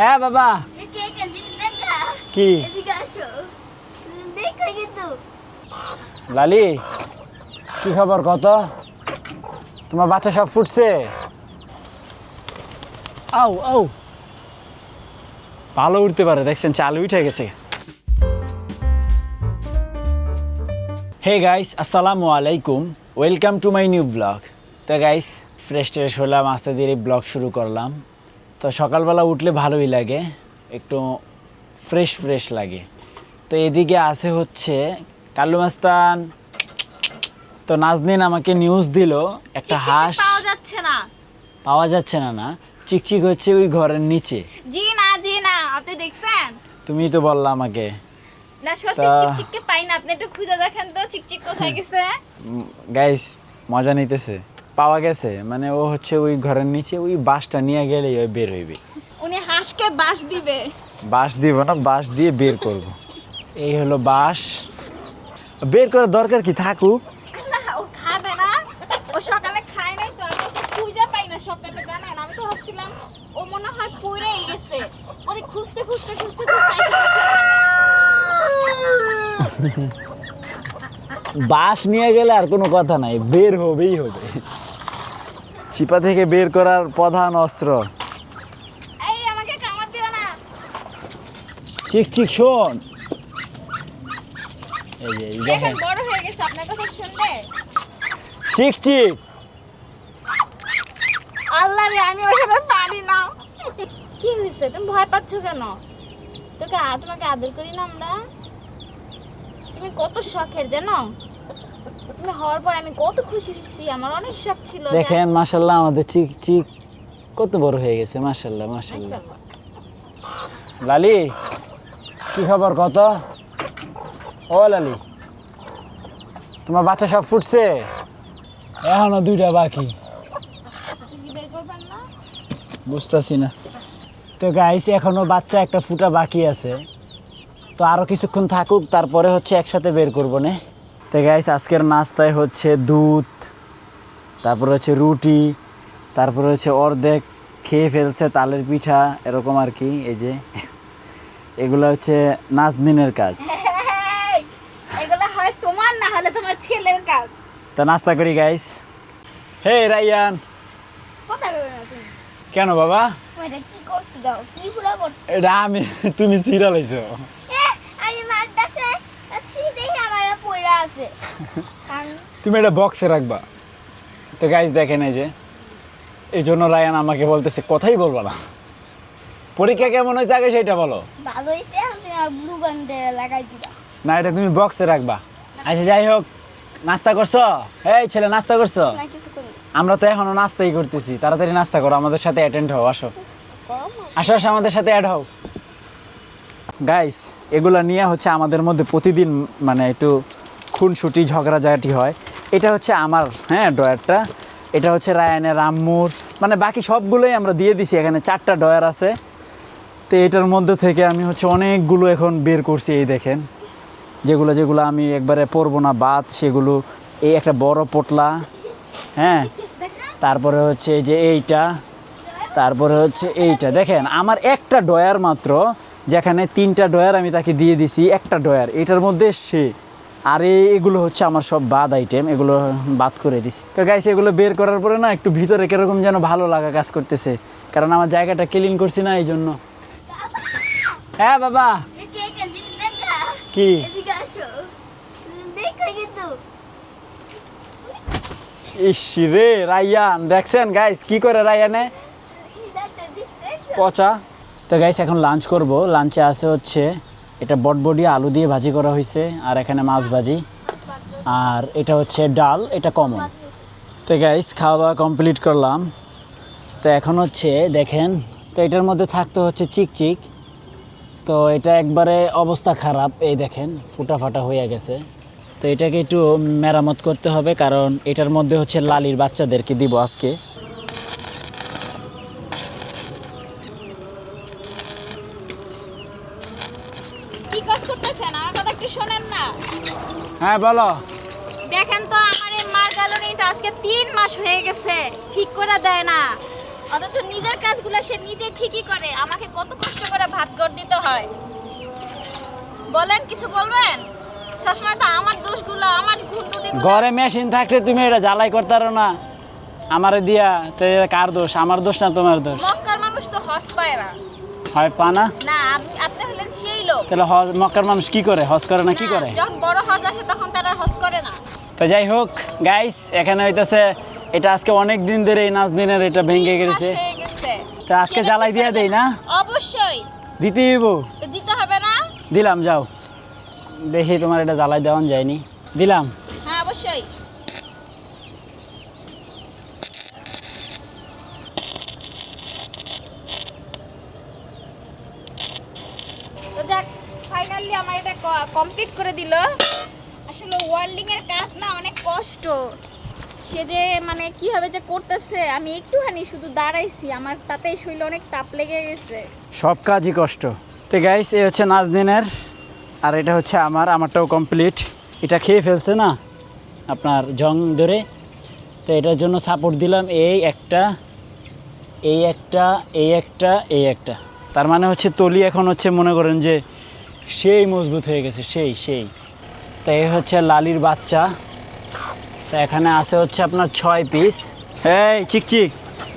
হ্যাঁ বাবা। কি? লালি কি খবর কত? তোমার বাচ্চা সব ফুটছে? আও আও ভালো উঠতে পারে দেখছেন চালু উঠে গেছে। হে গাইস আসসালামু আলাইকুম। Welcome to my new blog তো গাইস ফ্রেশ ট্রেশ হলাম আস্তে ধীরে ব্লগ শুরু করলাম। তো সকালবেলা উঠলে ভালোই লাগে একটু ফ্রেশ ফ্রেশ লাগে। তো এদিকে আছে হচ্ছে কাল্লু মাস্তান। তো নাজনীন আমাকে নিউজ দিল একটা হাঁস পাওয়া যাচ্ছে না। পাওয়া যাচ্ছে না না। চিকচিক হচ্ছে ওই ঘরের নিচে। জি না জি না আপনি দেখছেন? তুমি তো বললা আমাকে। না সত্যি চিকচিককে পাই না আপনি একটু খুঁজে দেখেন তো চিকচিক কোথায় গেছে? গাইস মজা নিতেছে। পাওয়া গেছে? মানে ও হচ্ছে ওই ঘরের নিচে ওই বাঁশটা নিয়ে গেলেই ওই বের হইবে। উনি হাঁসকে বাস দিবে। বাঁশ দিব না বাঁশ দিয়ে বের করব। এই হলো বাঁশ বের করার দরকার কি? থাকুক। না ও খাবে না। ও সকালে খায় নাই তো আমি ওকে খুঁজে পাই না সকালে জানেন? আমি তো ভাবছিলাম ও মনে হয় পড়েই গেছে। ওরে খুঁজতে খুঁজতে খুঁজতে বাঁশ নিয়ে গেলে আর কোনো কথা নাই বের হবেই হবে। চিপা থেকে বের করার প্রধান অস্ত্র। এই আমাকে না। চিক চিক শোন। এই যে এই সে দেখেন এখন বড় হয়ে গেছে আপনার কথা শুনলে? চিক চিক আল্লাহ রে আমি ওর সাথে পারি না। কি হয়েছে? তুমি ভয় পাচ্ছ কেন? তোকে তোমাকে আদর করি না আমরা? তুমি কত শখের জানো? তুমি হওয়ার পর আমি কত খুশি হয়েছি আমার অনেক শখ ছিল দেখেন মাশাল্লাহ আমাদের চিক চিক কত বড় হয়ে গেছে মাশাল্লাহ মাশাআল্লাহ। লালি কি খবর কত? ও লালি তোমার বাচ্চা সব ফুটছে? এখনও দুইটা বাকি। বুঝতেছি না। তো গাইস এখনও বাচ্চা একটা ফুটা বাকি আছে। তো আরও কিছুক্ষণ থাকুক তারপরে হচ্ছে একসাথে বের করব না। তো গাইস আজকের নাস্তায় হচ্ছে দুধ তারপর হচ্ছে রুটি তারপর হচ্ছে অর্ধেক খেয়ে ফেলছে তালের পিঠা এরকম আর কি এই যে। এগুলো হচ্ছে নাজদিনের কাজ। এগুলো হয় তোমার না হলে তোমার ছেলের কাজ? তো নাস্তা করি গাইস হে রাইয়ান কেন বাবা? এটা আমি তুমি সিরিয়াল হয়েছো আমি তুমি এটা বক্সে রাখবা। তো গাইজ দেখেন এই যে এই জন্য রায়ান আমাকে বলতেছে কথাই বলবা না। পরীক্ষা কেমন হয়েছে আগে সেটা বলো। ভালো হয়েছে এখন তুমি আমার ব্লু লাগাই দিবা। না এটা তুমি বক্সে রাখবা। আচ্ছা যাই হোক নাস্তা করছ? এই ছেলে নাস্তা করছ? আমরা তো এখনও নাস্তাই করতেছি। তাড়াতাড়ি নাস্তা করো আমাদের সাথে অ্যাটেন্ড হও আসো। আসো আসো আমাদের সাথে অ্যাড হও। গাইস এগুলা নিয়ে হচ্ছে আমাদের মধ্যে প্রতিদিন মানে একটু খুনসুটি, ঝগড়াঝাটি হয়। এটা হচ্ছে আমার হ্যাঁ ডয়ারটা এটা হচ্ছে রায়ানের আম্মুর। মানে বাকি সবগুলোই আমরা দিয়ে দিছি, এখানে চারটা ডয়ার আছে। তো এটার মধ্যে থেকে আমি হচ্ছে অনেকগুলো এখন বের করছি, এই দেখেন। যেগুলো যেগুলো আমি একবারে পরবো না, বাদ, সেগুলো। এই একটা বড় পোটলা হ্যাঁ। তারপরে হচ্ছে এই যে এইটা, তারপরে হচ্ছে এইটা। দেখেন, আমার একটা ডয়ার মাত্র যেখানে তিনটা ডয়ার আমি তাকে দিয়ে দিছি একটা ডয়ার এটার মধ্যে সে। আর এগুলো হচ্ছে আমার সব বাদ আইটেম এগুলো বাদ করে দিছি। তো গাইস এগুলো বের করার পরে না একটু ভিতরে কীরকম যেন ভালো লাগা কাজ করতেছে। কারণ আমার জায়গাটা ক্লিন করছি না এই জন্য হ্যাঁ বাবা! কি? এদিকে আছো দেখো কিন্তু। ইস রে রায়ান দেখছেন গাইস কি করে রায়ানে পচা। তো গাইস এখন লাঞ্চ করব। লাঞ্চে আছে হচ্ছে, এটা বটবডি, আলু দিয়ে ভাজি করা হয়েছে, আর এখানে মাছ ভাজি। আর এটা হচ্ছে ডাল, এটা কমন তো গাইস খাওয়া দাওয়া কমপ্লিট করলাম। তো এখন হচ্ছে, দেখেন, তো এটার মধ্যে থাকতে হচ্ছে চিকচিক। তো এটা একবারে অবস্থা খারাপ, এই দেখেন ফুটা ফাটা হয়ে গেছে। তো এটাকে একটু মেরামত করতে হবে, কারণ এটার মধ্যে হচ্ছে লালির বাচ্চাদেরকে দিব আজকে। হ্যাঁ বলো। দেখেন তো আমার এই মার্গালনিটা আজকে তিন মাস হয়ে গেছে ঠিক করে দেয় না। অথচ নিজের কাজগুলো সে নিজে ঠিকই করে আমাকে কত কষ্ট করে ভাত করে দিতে হয়। বলেন কিছু বলবেন? সবসময় তো আমার দোষগুলো আমার ঘুরটুটি ঘরে মেশিন থাকলে তুমি এটা জ্বালাই করতে পারো না। আমারে দিয়া তো এটা কার দোষ? আমার দোষ না তোমার দোষ? মক্কার মানুষ তো হজ পায় না। হয় পা না? না আপনি আপনি হলেন সেই লোক। তাহলে হজ মক্কার মানুষ কি করে? হজ করে না কি করে? যখন বড় হজ আসে তখন তারা হজ করে না। তো যাই হোক গাইস এখানে হইতেছে এটা আজকে অনেক দিন ধরে এই নাচ দিনের এটা ভেঙে গেছে। তো আজকে জ্বালাই দিয়ে দেই না? অবশ্যই। দিতে দিতে হবে না? দিলাম যাও। দেখি তোমার এটা জ্বালাই দেওয়ান যায়নি। দিলাম। হ্যাঁ অবশ্যই। তো যাক ফাইনালি আমার এটা কমপ্লিট করে দিল। আসলে ওয়ার্ল্ডিং এর কাজ না অনেক কষ্ট। সে যে মানে কীভাবে যে করতেছে, আমি একটুখানি শুধু দাঁড়াইছি, আমার তাতেই শরীরে অনেক তাপ লেগে গেছে। সব কাজই কষ্ট। তো গাইস এই হচ্ছে নাজদিনের আর এটা হচ্ছে আমার, আমারটাও কমপ্লিট এটা খেয়ে ফেলছে না, আপনার জং ধরে। তো এটার জন্য সাপোর্ট দিলাম, এই একটা এই একটা এই একটা এই একটা। তার মানে হচ্ছে তলি এখন হচ্ছে মনে করেন যে সেই মজবুত হয়ে গেছে, সেই সেই। তো এই হচ্ছে লালির বাচ্চা। তো এখানে আছে হচ্ছে আপনার ছয় পিস এই চিকচিক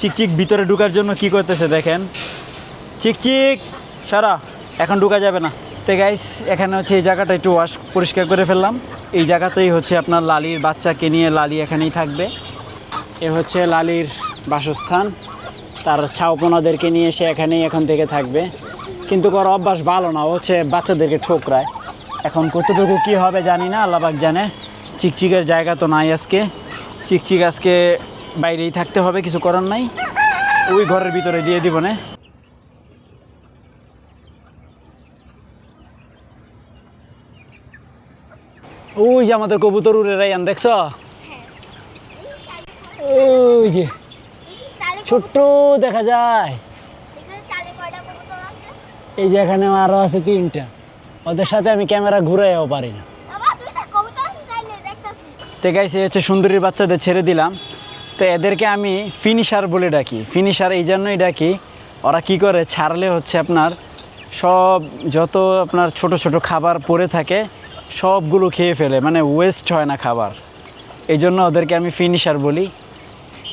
চিকচিক ভিতরে ঢুকার জন্য কি করতেছে দেখেন। চিকচিক সারা, এখন ঢুকা যাবে না। তো গাইস এখানে হচ্ছে এই জায়গাটা একটু ওয়াশ পরিষ্কার করে ফেললাম। এই জায়গাতেই হচ্ছে আপনার লালির বাচ্চাকে নিয়ে লালি এখানেই থাকবে। এ হচ্ছে লালির বাসস্থান। তার ছাউপনাদেরকে নিয়ে সে এখানেই এখন থেকে থাকবে। কিন্তু ওর অভ্যাস ভালো না ও হচ্ছে বাচ্চাদেরকে ঠোকরায়। এখন কতটুকু কি হবে জানি না আল্লাহবাক জানে। চিকচিকের জায়গা তো নাই আজকে। চিকচিক আজকে বাইরেই থাকতে হবে কিছু করার নাই। ওই ঘরের ভিতরে দিয়ে দিব না। ওই যে আমাদের কবুতর উড়ে রাইয়ান দেখছ? ওই যে। ছোট্ট দেখা যায়। এই যে এখানে আরও আছে তিনটা। ওদের সাথে আমি ক্যামেরা ঘুরাইও পারি না। তো হচ্ছে সুন্দরীর বাচ্চাদের ছেড়ে দিলাম। তো এদেরকে আমি ফিনিশার বলে ডাকি। ফিনিশার এই জন্যই ডাকি। ওরা কি করে? ছাড়লে হচ্ছে আপনার সব যত আপনার ছোট ছোট খাবার পড়ে থাকে, সবগুলো খেয়ে ফেলে। মানে ওয়েস্ট হয় না খাবার। এই জন্য ওদেরকে আমি ফিনিশার বলি।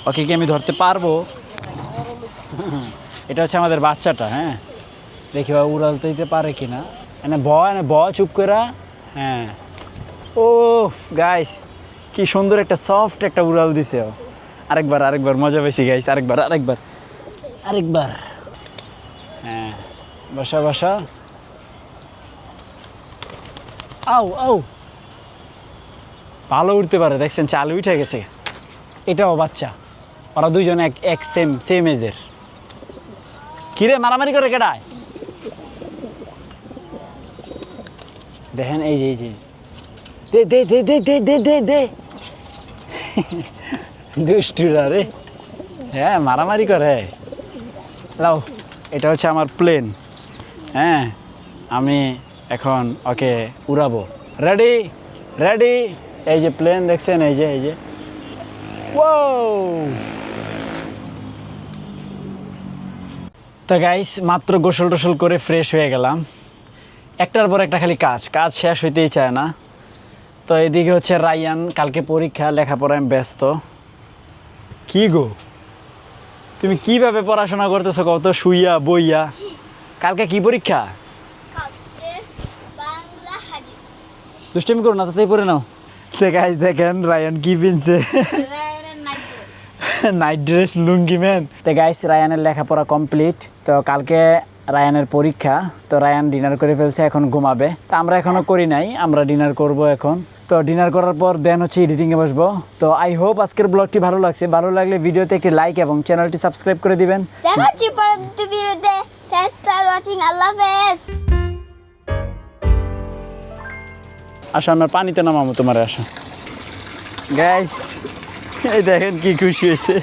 ওকে কি আমি ধরতে পারব? এটা হচ্ছে আমাদের বাচ্চাটা হ্যাঁ? দেখি বা উড়ালতে দিতে পারে কি না মানে ব, এনে ব, চুপ করা হ্যাঁ। ও গাইস কি সুন্দর একটা সফট একটা উড়াল দিছে ও। আরেকবার আরেকবার, মজা পেয়েছি গাইস আরেকবার আরেকবার আরেকবার। হ্যাঁ বসা বসা। আও আও ভালো উঠতে পারে, দেখছেন, চাল উঠে গেছে। এটাও বাচ্চা। ওরা দুইজন এক এক সেম সেম এজের কিরে, মারামারি করে কেডায়? দেখেন, এই যে, এই। দে দে দে দে দে দে দে দে। দুষ্টুরা রে। হ্যাঁ মারামারি করে। লাও এটা হচ্ছে আমার প্লেন। হ্যাঁ আমি এখন ওকে উড়াবো। রেডি রেডি এই যে প্লেন দেখছেন, এই যে এই যে। ও তো গাইস মাত্র গোসল টোসল করে ফ্রেশ হয়ে গেলাম। একটার পর একটা খালি কাজ কাজ শেষ হইতেই চায় না। তো এদিকে হচ্ছে রায়ান কালকে পরীক্ষা লেখাপড়ায় ব্যস্ত। কি গো? তুমি কীভাবে পড়াশোনা করতেছো কত শুইয়া বইয়া? কালকে কি পরীক্ষা? বাংলা করো না তাতেই পড়ে নাও। সে গাইজ দেখেন রায়ান কি পিনছে। নাইট ড্রেস লুঙ্গি ম্যান তো গাইস রায়ানের লেখাপড়া কমপ্লিট তো কালকে রায়ানের পরীক্ষা তো রায়ান ডিনার করে ফেলছে এখন ঘুমাবে। তো আমরা এখনও করি নাই আমরা ডিনার করব এখন। তো ডিনার করার পর দেন হচ্ছে এডিটিংয়ে বসবো। তো আই হোপ আজকের ব্লগটি ভালো লাগছে। ভালো লাগলে ভিডিওতে একটি লাইক এবং চ্যানেলটি সাবস্ক্রাইব করে দিবেন। দেখা হচ্ছে পরবর্তী ভিডিওতে থ্যাঙ্কস ফর ওয়াচিং আল্লাহ হাফেজ আসো আমার পানিতে নামাবো তোমার আসো। গাইস এই দেখেন কি খুশি হয়েছে।